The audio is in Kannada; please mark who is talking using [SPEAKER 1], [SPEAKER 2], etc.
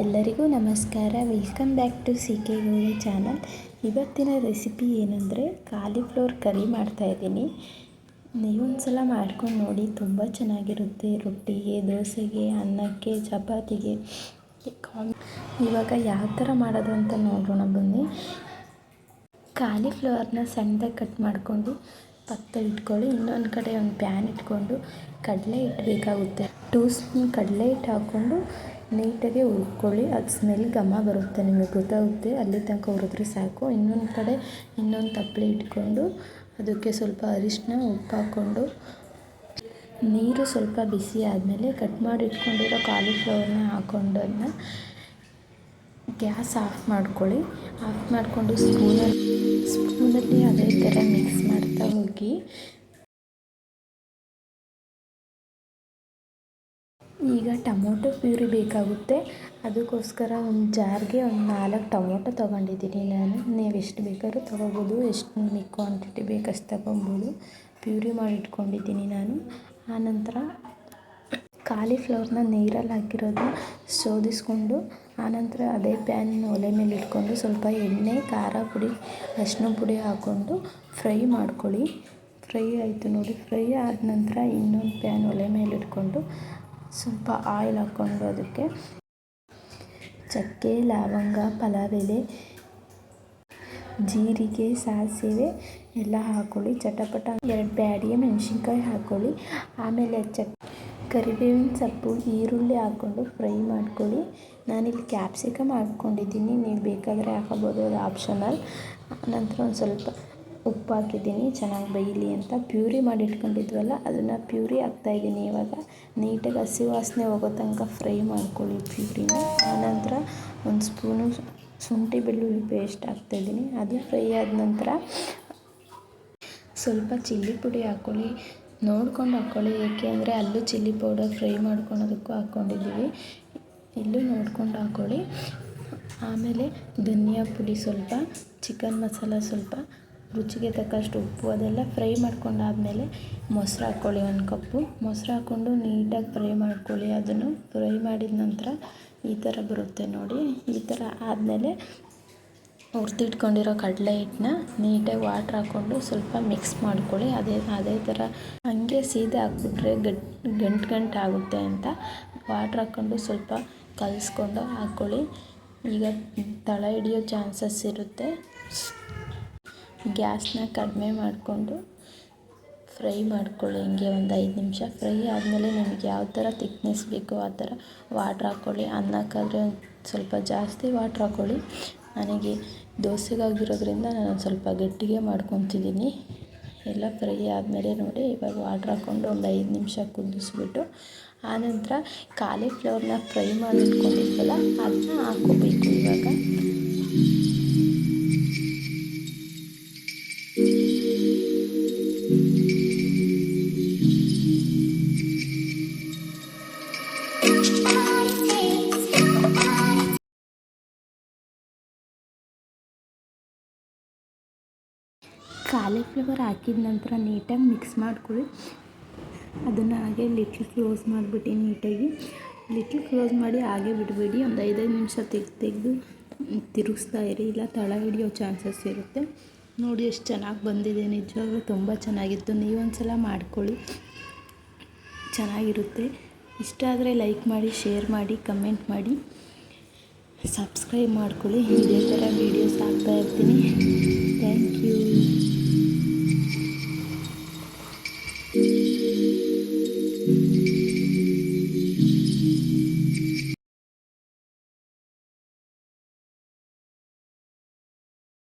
[SPEAKER 1] ಎಲ್ಲರಿಗೂ ನಮಸ್ಕಾರ. Welcome back to C K Gowri channel ಇವತ್ತಿನ ರೆಸಿಪಿ ಏನಂದರೆ ಕಾಲಿಫ್ಲವರ್ ಕರಿ ಮಾಡ್ತಾಯಿದ್ದೀನಿ ನೀವೊಂದು ಸಲ ಮಾಡ್ಕೊಂಡು ನೋಡಿ, ತುಂಬ ಚೆನ್ನಾಗಿರುತ್ತೆ. ರೊಟ್ಟಿಗೆ, ದೋಸೆಗೆ, ಅನ್ನಕ್ಕೆ, ಚಪಾತಿಗೆ. ಇವಾಗ ಯಾವ ಥರ ಮಾಡೋದು ಅಂತ ನೋಡೋಣ ಬನ್ನಿ. ಕಾಲಿಫ್ಲವರ್ನ ಸಣ್ಣದಾಗಿ ಕಟ್ ಮಾಡಿಕೊಂಡು, ಪತ್ತೆ ಇಟ್ಕೊಳ್ಳಿ. ಇನ್ನೊಂದು ಕಡೆ ಒಂದು ಪ್ಯಾನ್ ಇಟ್ಕೊಂಡು, ಕಡಲೆ ಹಿಟ್ಟು ಬೇಕಾಗುತ್ತೆ. ಟೂ ಸ್ಪೂನ್ ಕಡಲೆ ಹಿಟ್ಟು ಹಾಕ್ಕೊಂಡು ನೀಟಾಗಿ ಹುರ್ಕೊಳ್ಳಿ. ಅದು ಸ್ಮೆಲ್ ಘಮ ಬರುತ್ತೆ ನಿಮಗೆ ಗೊತ್ತಾಗುತ್ತೆ. ಅಲ್ಲಿ ತನಕ ಹುರಿದ್ರೆ ಸಾಕು. ಇನ್ನೊಂದು ಕಡೆ ಇನ್ನೊಂದು ತಪ್ಪಲೆ ಇಟ್ಕೊಂಡು ಅದಕ್ಕೆ ಸ್ವಲ್ಪ ಅರಿಶಿನ ಉಪ್ಪು ಹಾಕ್ಕೊಂಡು ನೀರು ಸ್ವಲ್ಪ ಬಿಸಿ ಆದಮೇಲೆ ಕಟ್ ಮಾಡಿ ಇಟ್ಕೊಂಡಿರೋ ಕಾಲಿಫ್ಲವರ್ನ ಹಾಕ್ಕೊಂಡನ್ನ ಗ್ಯಾಸ್ ಆಫ್ ಮಾಡ್ಕೊಳ್ಳಿ. ಆಫ್ ಮಾಡಿಕೊಂಡು ಸ್ಪೂನಲ್ಲಿ ಸ್ಪೂನಲ್ಲಿ ಅದೇ ಥರ ಮಿಕ್ಸ್ ಮಾಡ್ತಾ ಹೋಗಿ ಈಗ ಟೊಮೊಟೊ ಪ್ಯೂರಿ ಬೇಕಾಗುತ್ತೆ. ಅದಕ್ಕೋಸ್ಕರ ಒಂದು ಜಾರ್ಗೆ ಒಂದು ನಾಲ್ಕು ಟೊಮೊಟೊ ತೊಗೊಂಡಿದ್ದೀನಿ. ನಾನು ನೀವು ಎಷ್ಟು ಬೇಕಾದ್ರೂ ತೊಗೋಬೋದು, ಎಷ್ಟು ನಿಮಗೆ ಕ್ವಾಂಟಿಟಿ ಬೇಕಷ್ಟು ತೊಗೊಬೋದು. ಪ್ಯೂರಿ ಮಾಡಿ ಇಟ್ಕೊಂಡಿದ್ದೀನಿ ನಾನು. ಆನಂತರ ಕಾಲಿಫ್ಲವರ್ನ ನೀರಲ್ಲಿ ಹಾಕಿರೋದು ಶೋಧಿಸ್ಕೊಂಡು ಆನಂತರ ಅದೇ ಪ್ಯಾನ್ ಒಲೆ ಮೇಲೆ ಇಟ್ಕೊಂಡು ಸ್ವಲ್ಪ ಎಣ್ಣೆ, ಖಾರ ಪುಡಿ, ಅರಿಶಿನ ಪುಡಿ ಹಾಕ್ಕೊಂಡು ಫ್ರೈ ಮಾಡ್ಕೊಳ್ಳಿ. ಫ್ರೈ ಆಯಿತು ನೋಡಿ, ಫ್ರೈ ಆದ ನಂತರ ಇನ್ನೊಂದು ಪ್ಯಾನ್ ಒಲೆ ಮೇಲೆ ಇಟ್ಕೊಂಡು ಸ್ವಲ್ಪ ಆಯಿಲ್ ಹಾಕ್ಕೊಂಡು ಅದಕ್ಕೆ ಚಕ್ಕೆ, ಲವಂಗ ಪಲಾವ್ ಎಲೆ ಜೀರಿಗೆ, ಸಾಸಿವೆ ಎಲ್ಲ ಹಾಕ್ಕೊಳ್ಳಿ ಚಟಪಟ ಎರಡು ಬ್ಯಾಡಿಗೆ ಮೆಣಸಿನ್ಕಾಯಿ ಹಾಕ್ಕೊಳ್ಳಿ ಆಮೇಲೆ ಚಕ್ ಕರಿಬೇವಿನ ಸೊಪ್ಪು, ಈರುಳ್ಳಿ ಹಾಕ್ಕೊಂಡು ಫ್ರೈ ಮಾಡ್ಕೊಳ್ಳಿ. ನಾನಿಲ್ಲಿ ಕ್ಯಾಪ್ಸಿಕಮ್ ಹಾಕ್ಕೊಂಡಿದ್ದೀನಿ. ನೀವು ಬೇಕಾದರೆ ಹಾಕೋಬೋದು, ಅದು ಆಪ್ಷನಲ್ ನಂತರ ಒಂದು ಸ್ವಲ್ಪ ಉಪ್ಪು ಹಾಕಿದ್ದೀನಿ ಚೆನ್ನಾಗಿ ಬೇಯಲಿ ಅಂತ ಪ್ಯೂರಿ ಮಾಡಿ ಇಟ್ಕೊಂಡಿದ್ವಲ್ಲ ಅದನ್ನು ಪ್ಯೂರಿ ಹಾಕ್ತಾಯಿದ್ದೀನಿ ಇವಾಗ. ನೀಟಾಗಿ ಹಸಿ ವಾಸನೆ ಹೋಗೋ ತನಕ ಫ್ರೈ ಮಾಡ್ಕೊಳ್ಳಿ ಪ್ಯೂರಿನ. ಆನಂತರ ಒಂದು ಸ್ಪೂನು ಶುಂಠಿ ಬೆಳ್ಳುಳ್ಳಿ ಪೇಸ್ಟ್ ಹಾಕ್ತಾಯಿದ್ದೀನಿ ಅದು ಫ್ರೈ ಆದ ನಂತರ ಸ್ವಲ್ಪ ಚಿಲ್ಲಿ ಪುಡಿ ಹಾಕ್ಕೊಳ್ಳಿ ನೋಡ್ಕೊಂಡು ಹಾಕ್ಕೊಳ್ಳಿ ಏಕೆ ಅಂದರೆ ಅಲ್ಲೂ ಚಿಲ್ಲಿ ಪೌಡರ್ ಫ್ರೈ ಮಾಡ್ಕೊಳೋದಕ್ಕೂ ಹಾಕ್ಕೊಂಡಿದ್ದೀವಿ ಇಲ್ಲೂ ನೋಡ್ಕೊಂಡು ಹಾಕ್ಕೊಳ್ಳಿ ಆಮೇಲೆ ಧನಿಯಾ ಪುಡಿ ಸ್ವಲ್ಪ, ಚಿಕನ್ ಮಸಾಲ ಸ್ವಲ್ಪ ರುಚಿಗೆ ತಕ್ಕಷ್ಟು ಉಪ್ಪು, ಅದೆಲ್ಲ ಫ್ರೈ ಮಾಡ್ಕೊಂಡಾದಮೇಲೆ ಮೊಸರು ಹಾಕ್ಕೊಳ್ಳಿ ಒಂದು ಕಪ್ಪು. ಮೊಸರು ಹಾಕ್ಕೊಂಡು ನೀಟಾಗಿ ಫ್ರೈ ಮಾಡ್ಕೊಳ್ಳಿ. ಅದನ್ನು ಫ್ರೈ ಮಾಡಿದ ನಂತರ ಈ ಥರ ಬರುತ್ತೆ ನೋಡಿ. ಈ ಥರ ಆದಮೇಲೆ ಹುರ್ದಿಟ್ಕೊಂಡಿರೋ ಕಡಲೆ ಹಿಟ್ಟನ್ನ ನೀಟಾಗಿ ವಾಟ್ರ್ ಹಾಕ್ಕೊಂಡು ಸ್ವಲ್ಪ ಮಿಕ್ಸ್ ಮಾಡ್ಕೊಳ್ಳಿ. ಅದೇ ಅದೇ ಥರ ಹಂಗೆ ಸೀದೆ ಹಾಕ್ಬಿಟ್ರೆ ಗಟ್, ಗಂಟು ಗಂಟು ಆಗುತ್ತೆ ಅಂತ. ವಾಟ್ರ್ ಹಾಕ್ಕೊಂಡು ಸ್ವಲ್ಪ ಕಲಸ್ಕೊಂಡು ಹಾಕ್ಕೊಳ್ಳಿ. ಈಗ ತಳ ಹಿಡಿಯೋ ಚಾನ್ಸಸ್ ಇರುತ್ತೆ. ಗ್ಯಾಸ್ನ ಕಡಿಮೆ ಮಾಡಿಕೊಂಡು ಫ್ರೈ ಮಾಡ್ಕೊಳ್ಳಿ ಹಿಂಗೆ ಒಂದು ಐದು ನಿಮಿಷ. ಫ್ರೈ ಆದಮೇಲೆ ನಿಮಗೆ ಯಾವ ಥರ ತಿಕ್ನೆಸ್ ಬೇಕೋ ಆ ಥರ ವಾಟ್ರ್ ಹಾಕ್ಕೊಳ್ಳಿ. ಅನ್ನಕ್ಕಾದರೆ ಒಂದು ಸ್ವಲ್ಪ ಜಾಸ್ತಿ ವಾಟ್ರ್ ಹಾಕ್ಕೊಳ್ಳಿ. ನನಗೆ ದೋಸೆಗಾಗಿರೋದ್ರಿಂದ ನಾನು ಸ್ವಲ್ಪ ಗಟ್ಟಿಗೆ ಮಾಡ್ಕೊತಿದ್ದೀನಿ. ಎಲ್ಲ ಫ್ರೈ ಆದಮೇಲೆ ನೋಡಿ, ಇವಾಗ ವಾಟ್ರ್ ಹಾಕ್ಕೊಂಡು ಒಂದು ಐದು ನಿಮಿಷ ಕುದಿಸ್ಬಿಟ್ಟು, ಆನಂತರ ಕಾಲಿಫ್ಲವರ್ನ ಫ್ರೈ ಮಾಡಿ ಇಟ್ಕೊಂಡಿದ್ವಲ್ಲ ಅದನ್ನ ಹಾಕ್ಕೋಬೇಕು ಇವಾಗ. ಕಾಲಿಫ್ಲವರ್ ಹಾಕಿದ ನಂತರ ನೀಟಾಗಿ ಮಿಕ್ಸ್ ಮಾಡ್ಕೊಳ್ಳಿ. ಅದನ್ನು ಹಾಗೆ ಲಿಟ್ಲ್ ಕ್ಲೋಸ್ ಮಾಡಿಬಿಟ್ಟು ನೀಟಾಗಿ. ಲಿಟ್ಲ್ ಕ್ಲೋಸ್ ಮಾಡಿ ಹಾಗೆ ಬಿಡಬೇಡಿ. ಒಂದು ಐದೈದು ನಿಮಿಷ ತೆಗ್ದು ತೆಗೆದು ತಿರುಗಿಸ್ತಾ ಇರಿ. ಇಲ್ಲ ತಳ ಹಿಡಿಯೋ ಚಾನ್ಸಸ್ ಇರುತ್ತೆ. ನೋಡಿ ಎಷ್ಟು ಚೆನ್ನಾಗಿ ಬಂದಿದೆ. ನಿಜವಾಗ್ಲೂ ತುಂಬ ಚೆನ್ನಾಗಿತ್ತು. ನೀವೊಂದು ಸಲ ಮಾಡ್ಕೊಳ್ಳಿ. ಚೆನ್ನಾಗಿರುತ್ತೆ. ಇಷ್ಟ ಆದರೆ ಲೈಕ್ ಮಾಡಿ ಶೇರ್ ಮಾಡಿ ಕಮೆಂಟ್ ಮಾಡಿ. ಸಬ್ಸ್ಕ್ರೈಬ್ ಮಾಡ್ಕೊಳ್ಳಿ. ಇದೇ ಥರ ವೀಡಿಯೋಸ್ ಹಾಕ್ತಾ ಇರ್ತೀನಿ. Thank you Thank you.